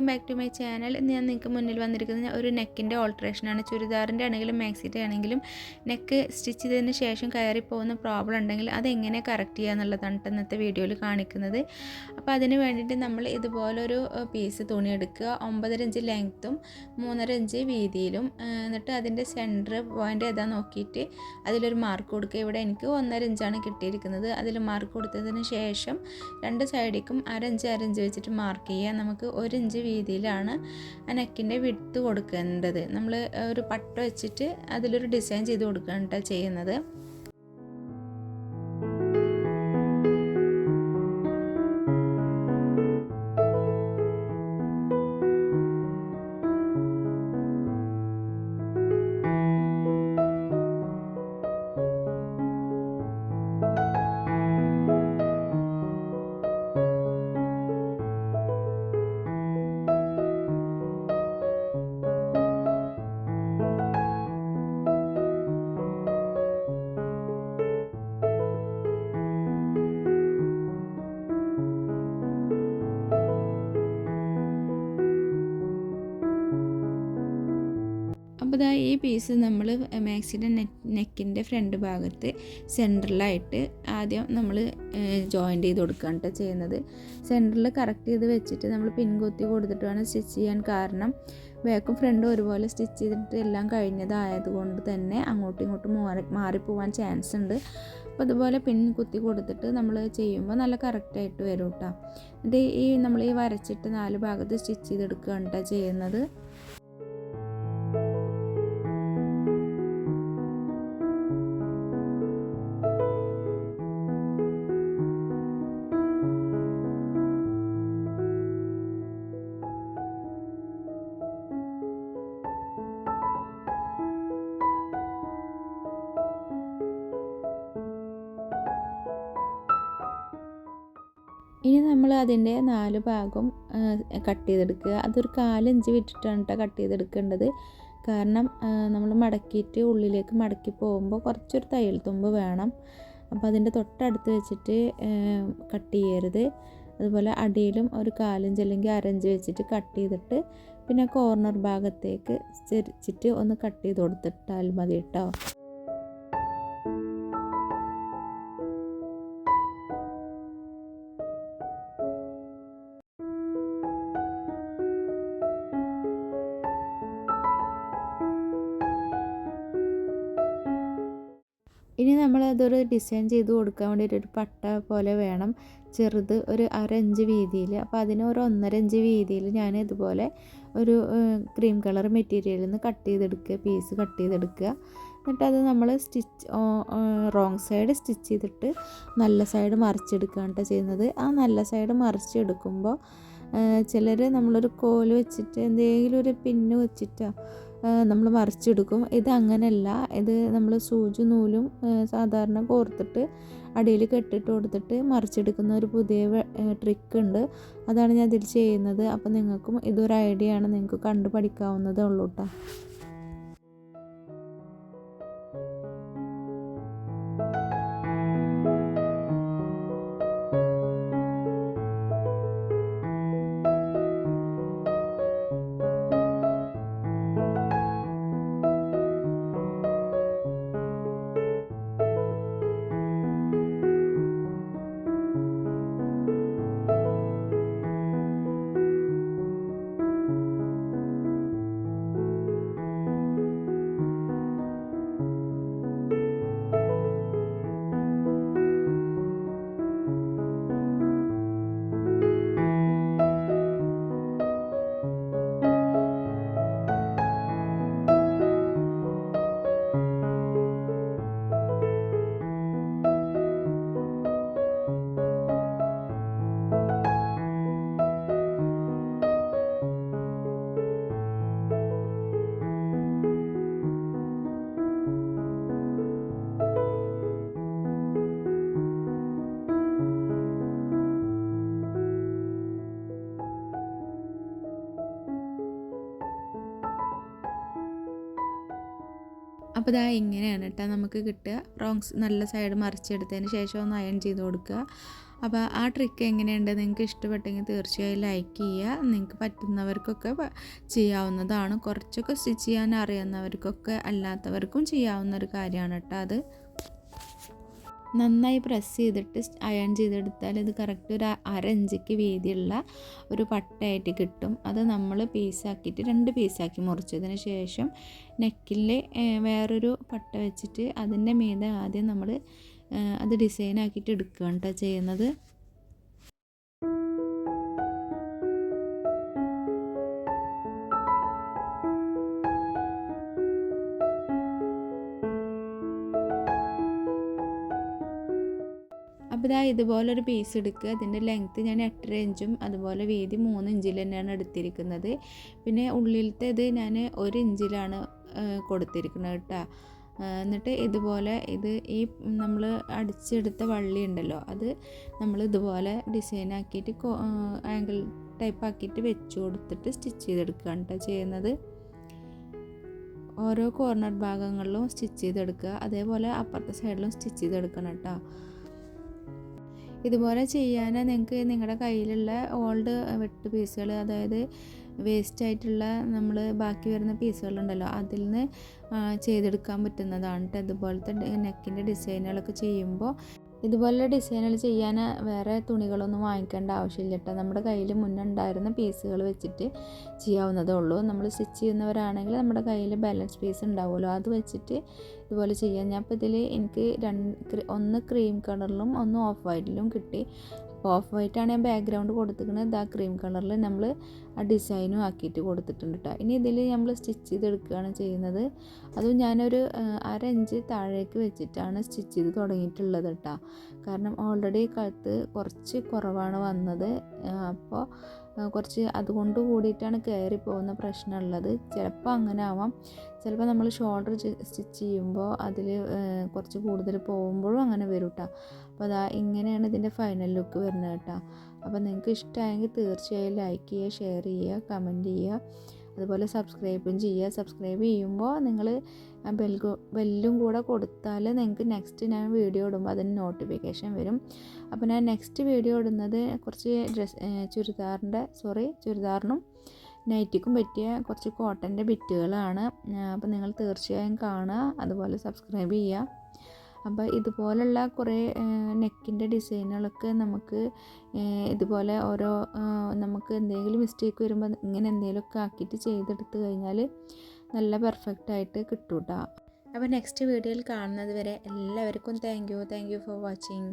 Welcome back to my channel ഇന്ന് ഞാൻ നിങ്ങൾക്ക് മുന്നിൽ വന്നിരിക്കുന്നത് ഒരു നെക്കിന്റെ ഓൾട്രേഷനാണ് ചുരിദാറിന്റെ ആണെങ്കിലും മാക്സിന്റെ ആണെങ്കിലും നെക്ക് സ്റ്റിച്ച് ചെയ്തതിന് ശേഷം കയറി പോകുന്ന പ്രോബ്ലം ഉണ്ടെങ്കിൽ അതെങ്ങനെ കറക്റ്റ് ചെയ്യുക എന്നുള്ളതാണ് ഇന്നത്തെ വീഡിയോയിൽ കാണിക്കുന്നത്. അപ്പോൾ അതിന് വേണ്ടിയിട്ട് നമ്മൾ ഇതുപോലൊരു പീസ് തുണി എടുക്കുക. ഒമ്പതര ഇഞ്ച് ലെങ്ത്തും മൂന്നര ഇഞ്ച് വീതിയിലും എന്നിട്ട് അതിന്റെ സെന്റർ പോയിന്റ് ഏതാ നോക്കിയിട്ട് അതിലൊരു മാർക്ക് കൊടുക്കുക. ഇവിടെ എനിക്ക് ഒന്നര ഇഞ്ചാണ് കിട്ടിയിരിക്കുന്നത്. അതിൽ മാർക്ക് കൊടുത്തതിന് ശേഷം രണ്ട് സൈഡിക്കും അരഞ്ച് അരഞ്ച് വെച്ചിട്ട് മാർക്ക് ചെയ്യുക. നമുക്ക് ഒരു ഇഞ്ച് വീതിയിലാണ് ആ നെക്കിന്റെ വിട്ട് കൊടുക്കേണ്ടത് നമ്മൾ ഒരു പട്ട വെച്ചിട്ട് അതിലൊരു ഡിസൈൻ ചെയ്ത് കൊടുക്കുകയാണ് ചെയ്യുന്നത്. അപ്പോൾ ഈ പീസ് നമ്മൾ മാക്സിന്റെ നെക്കിന്റെ ഫ്രണ്ട് ഭാഗത്ത് സെന്ററിലായിട്ട് ആദ്യം നമ്മൾ ജോയിന്റ് ചെയ്ത് കൊടുക്കുകയാണ് കേട്ടോ ചെയ്യുന്നത്. സെന്ററിൽ കറക്റ്റ് ചെയ്ത് വെച്ചിട്ട് നമ്മൾ പിൻകുത്തി കൊടുത്തിട്ട് വേണം സ്റ്റിച്ച് ചെയ്യാൻ. കാരണം ബാക്കും ഫ്രണ്ടും ഒരുപോലെ സ്റ്റിച്ച് ചെയ്തിട്ട് എല്ലാം കഴിഞ്ഞതായതുകൊണ്ട് തന്നെ അങ്ങോട്ടും ഇങ്ങോട്ടും മാറി മാറിപ്പോവാൻ ചാൻസ് ഉണ്ട്. അപ്പോൾ അതുപോലെ പിൻ കുത്തി കൊടുത്തിട്ട് നമ്മൾ ചെയ്യുമ്പോൾ നല്ല കറക്റ്റായിട്ട് വരും കേട്ടോ എന്നിട്ട് ഈ നമ്മൾ ഈ വരച്ചിട്ട് നാല് ഭാഗത്ത് സ്റ്റിച്ച് ചെയ്തെടുക്കുകയാണ് കേട്ടോ ചെയ്യുന്നത്. ഇനി നമ്മൾ അതിന്റെ നാല് ഭാഗം കട്ട് ചെയ്തെടുക്കുക. അതൊരു കാലഞ്ച് വിട്ടിട്ടാണ് കേട്ടോ കട്ട് ചെയ്തെടുക്കേണ്ടത്. കാരണം നമ്മൾ മടക്കിയിട്ട് ഉള്ളിലേക്ക് മടക്കി പോകുമ്പോൾ കുറച്ചൊരു തയ്യൽ തുമ്പ് വേണം. അപ്പോൾ അതിന്റെ തൊട്ടടുത്ത് വെച്ചിട്ട് കട്ട് ചെയ്യരുത്. അതുപോലെ അടിയിലും ഒരു കാലഞ്ച് അല്ലെങ്കിൽ അരഞ്ച് വെച്ചിട്ട് കട്ട് ചെയ്തിട്ട് പിന്നെ കോർണർ ഭാഗത്തേക്ക് ചെരിച്ചിട്ട് ഒന്ന് കട്ട് ചെയ്ത് കൊടുത്തിട്ടാൽ മതി കേട്ടോ നമ്മൾ അതൊരു ഡിസൈൻ ചെയ്ത് കൊടുക്കാൻ വേണ്ടിയിട്ട് ഒരു പട്ട പോലെ വേണം. ചെറുത് ഒരു അരഞ്ച് വീതിയിൽ അപ്പോൾ അതിന് ഒരു ഒന്നരഞ്ച് വീതിയിൽ ഞാൻ ഇതുപോലെ ഒരു ക്രീം കളർ മെറ്റീരിയലിൽ നിന്ന് കട്ട് ചെയ്തെടുക്കുക പീസ് കട്ട് ചെയ്തെടുക്കുക. എന്നിട്ട് അത് നമ്മൾ സ്റ്റിച്ച് റോങ് സൈഡ് സ്റ്റിച്ച് ചെയ്തിട്ട് നല്ല സൈഡ് മറിച്ചെടുക്കുകയാണ് ചെയ്യുന്നത്. ആ നല്ല സൈഡ് മറിച്ചെടുക്കുമ്പോൾ ചിലർ നമ്മളൊരു കോൽ വെച്ചിട്ട് എന്തെങ്കിലും ഒരു പിന്ന് വെച്ചിട്ടോ നമ്മൾ മറിച്ചെടുക്കും. ഇത് അങ്ങനെയല്ല ഇത് നമ്മൾ സൂചി നൂലും സാധാരണ കോർത്തിട്ട് അടിയിൽ കെട്ടിട്ട് കൊടുത്തിട്ട് മറിച്ചെടുക്കുന്ന ഒരു പുതിയ ട്രിക്ക് ഉണ്ട്. അതാണ് ഞാൻ ഇതിൽ ചെയ്യുന്നത്. അപ്പോൾ നിങ്ങൾക്കും ഇതൊരു ഐഡിയ ആണ്. നിങ്ങൾക്ക് കണ്ടു പഠിക്കാവുന്നതേ ഉള്ളൂ കേട്ടോ അപ്പോൾ ഇതാ ഇങ്ങനെയാണ് കേട്ടോ നമുക്ക് കിട്ടുക. റോങ്സ് നല്ല സൈഡ് മറിച്ചെടുത്തതിന് ശേഷം ഒന്ന് അയൺ ചെയ്ത് കൊടുക്കുക. അപ്പോൾ ആ ട്രിക്ക് എങ്ങനെയുണ്ട്? നിങ്ങൾക്ക് ഇഷ്ടപ്പെട്ടെങ്കിൽ തീർച്ചയായും ലൈക്ക് ചെയ്യുക. നിങ്ങൾക്ക് പറ്റുന്നവർക്കൊക്കെ ചെയ്യാവുന്നതാണ്. കുറച്ചൊക്കെ സ്റ്റിച്ച് ചെയ്യാൻ അറിയുന്നവർക്കൊക്കെ അല്ലാത്തവർക്കും ചെയ്യാവുന്ന ഒരു കാര്യമാണ് കേട്ടോ അത്. നന്നായി പ്രസ് ചെയ്തിട്ട് അയൺ ചെയ്തെടുത്താൽ ഇത് കറക്റ്റ് ഒരു അര ഇഞ്ചിക്ക് വീതിയുള്ള ഒരു പട്ടയായിട്ട് കിട്ടും. അത് നമ്മൾ പീസാക്കിയിട്ട് രണ്ട് പീസാക്കി മുറിച്ചതിന് ശേഷം നെക്കിൽ വേറൊരു പട്ട വെച്ചിട്ട് അതിന്റെ മീതെ ആദ്യം നമ്മൾ അത് ഡിസൈൻ ആക്കിയിട്ട് എടുക്കുകയാണ് കേട്ടോ ചെയ്യുന്നത്. അപ്പോൾ ഇതാ ഇതുപോലൊരു പീസ് എടുക്കുക. അതിന്റെ ലെങ്ത്ത് ഞാൻ എട്ടര ഇഞ്ചും അതുപോലെ വീതി മൂന്ന് ഇഞ്ചിൽ തന്നെയാണ് എടുത്തിരിക്കുന്നത്. പിന്നെ ഉള്ളിലത്തെ ഇത് ഞാൻ ഒരു ഇഞ്ചിലാണ് കൊടുത്തിരിക്കുന്നത് കേട്ടോ. എന്നിട്ട് ഇതുപോലെ ഇത് ഈ നമ്മൾ അടിച്ചെടുത്ത വള്ളി ഉണ്ടല്ലോ അത് നമ്മൾ ഇതുപോലെ ഡിസൈൻ ആക്കിയിട്ട് ആംഗിൾ ടൈപ്പ് ആക്കിയിട്ട് വെച്ച് കൊടുത്തിട്ട് സ്റ്റിച്ച് ചെയ്തെടുക്കുകയാണ് കേട്ടോ ചെയ്യുന്നത്. ഓരോ കോർണർ ഭാഗങ്ങളിലും സ്റ്റിച്ച് ചെയ്തെടുക്കുക. അതേപോലെ അപ്പുറത്തെ സൈഡിലും സ്റ്റിച്ച് ചെയ്തെടുക്കണം കേട്ടോ. ഇതുപോലെ ചെയ്യാൻ നിങ്ങൾക്ക് നിങ്ങളുടെ കയ്യിലുള്ള ഓൾഡ് വെട്ട് പീസുകൾ അതായത് വേസ്റ്റ് ആയിട്ടുള്ള നമ്മൾ ബാക്കി വരുന്ന പീസുകളുണ്ടല്ലോ അതിൽ നിന്ന് ചെയ്തെടുക്കാൻ പറ്റുന്നതാണ് കേട്ടോ ഇതുപോലത്തെ നെക്കിന്റെ ഡിസൈനുകളൊക്കെ ചെയ്യുമ്പോൾ ഇതുപോലെ ഡിസൈനുകൾ ചെയ്യാൻ വേറെ തുണികളൊന്നും വാങ്ങിക്കേണ്ട ആവശ്യമില്ല കേട്ടോ. നമ്മുടെ കയ്യിൽ മുന്നുണ്ടായിരുന്ന പീസുകൾ വെച്ചിട്ട് ചെയ്യാവുന്നതേ ഉള്ളൂ. നമ്മൾ സ്റ്റിച്ച് ചെയ്യുന്നവരാണെങ്കിൽ നമ്മുടെ കയ്യിൽ ബാലൻസ് പീസ് ഉണ്ടാവുമല്ലോ. അത് വെച്ചിട്ട് ഇതുപോലെ ചെയ്യാം. ഞാൻ ഇപ്പോൾ ഇതിൽ എനിക്ക് രണ്ട് ഒന്ന് ക്രീം കളറിലും ഒന്ന് ഓഫ് വൈറ്റിലും കിട്ടി. ഓഫ് വൈറ്റാണ് ഞാൻ ബാക്ക്ഗ്രൗണ്ട് കൊടുത്തിരിക്കുന്നത്. ഇതാ ക്രീം കളറിൽ നമ്മൾ ആ ഡിസൈനും ആക്കിയിട്ട് കൊടുത്തിട്ടുണ്ട് കേട്ടോ ഇനി ഇതിൽ നമ്മൾ സ്റ്റിച്ച് ചെയ്തെടുക്കുകയാണ് ചെയ്യുന്നത്. അതും ഞാനൊരു അരഞ്ച് താഴേക്ക് വെച്ചിട്ടാണ് സ്റ്റിച്ച് ചെയ്ത് തുടങ്ങിയിട്ടുള്ളത് കേട്ടോ കാരണം ഓൾറെഡി കഴുത്ത് കുറച്ച് കുറവാണ് വന്നത്. അപ്പോൾ കുറച്ച് അതുകൊണ്ട് കൂടിയിട്ടാണ് കയറി പോകുന്ന പ്രശ്നമുള്ളത്. ചിലപ്പോൾ അങ്ങനെ ആവാം ചിലപ്പോൾ നമ്മൾ ഷോൾഡർ സ്റ്റിച്ച് ചെയ്യുമ്പോൾ അതിൽ കുറച്ച് കൂടുതൽ പോകുമ്പോഴും അങ്ങനെ വരും കേട്ടോ അപ്പോൾ അതാ ഇങ്ങനെയാണ് ഇതിന്റെ ഫൈനൽ ലുക്ക് വരുന്നത് കേട്ടോ അപ്പോൾ നിങ്ങൾക്ക് ഇഷ്ടമായെങ്കിൽ തീർച്ചയായും ലൈക്ക് ചെയ്യുക ഷെയർ ചെയ്യുക കമന്റ് ചെയ്യുക. അതുപോലെ സബ്സ്ക്രൈബും ചെയ്യുക. സബ്സ്ക്രൈബ് ചെയ്യുമ്പോൾ നിങ്ങൾ ബെൽഗോ ബെല്ലും കൂടെ കൊടുത്താൽ നിങ്ങൾക്ക് നെക്സ്റ്റ് ഞാൻ വീഡിയോ ഇടുമ്പോൾ അതിന് നോട്ടിഫിക്കേഷൻ വരും. അപ്പോൾ ഞാൻ നെക്സ്റ്റ് വീഡിയോ ഇടുന്നത് കുറച്ച് ഡ്രസ് ചുരിദാറിന്റെ സോറി ചുരിദാറിനും നൈറ്റിക്കും പറ്റിയ കുറച്ച് കോട്ടന്റെ ബിറ്റുകളാണ് അപ്പോൾ നിങ്ങൾ തീർച്ചയായും കാണുക. അതുപോലെ സബ്സ്ക്രൈബ് ചെയ്യുക. അപ്പോൾ ഇതുപോലുള്ള കുറേ നെക്കിന്റെ ഡിസൈനുകളൊക്കെ നമുക്ക് ഇതുപോലെ ഓരോ നമുക്ക് എന്തെങ്കിലും മിസ്റ്റേക്ക് വരുമ്പോൾ ഇങ്ങനെ എന്തെങ്കിലുമൊക്കെ ആക്കിയിട്ട് ചെയ്തെടുത്ത് കഴിഞ്ഞാൽ നല്ല പെർഫെക്റ്റ് ആയിട്ട് കിട്ടും അപ്പോൾ നെക്സ്റ്റ് വീഡിയോയിൽ കാണുന്നത് വരെ എല്ലാവർക്കും thank you thank you for watching